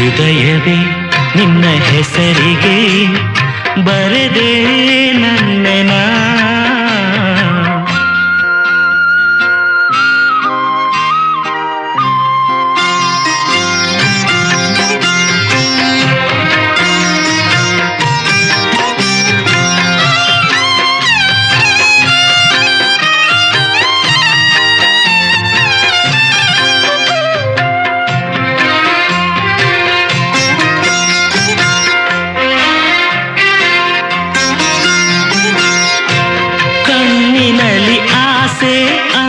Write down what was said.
ಹೃದಯವೇ ನಿನ್ನ ಹೆಸರಿಗೆ ಬರದೆ ನನ್ನ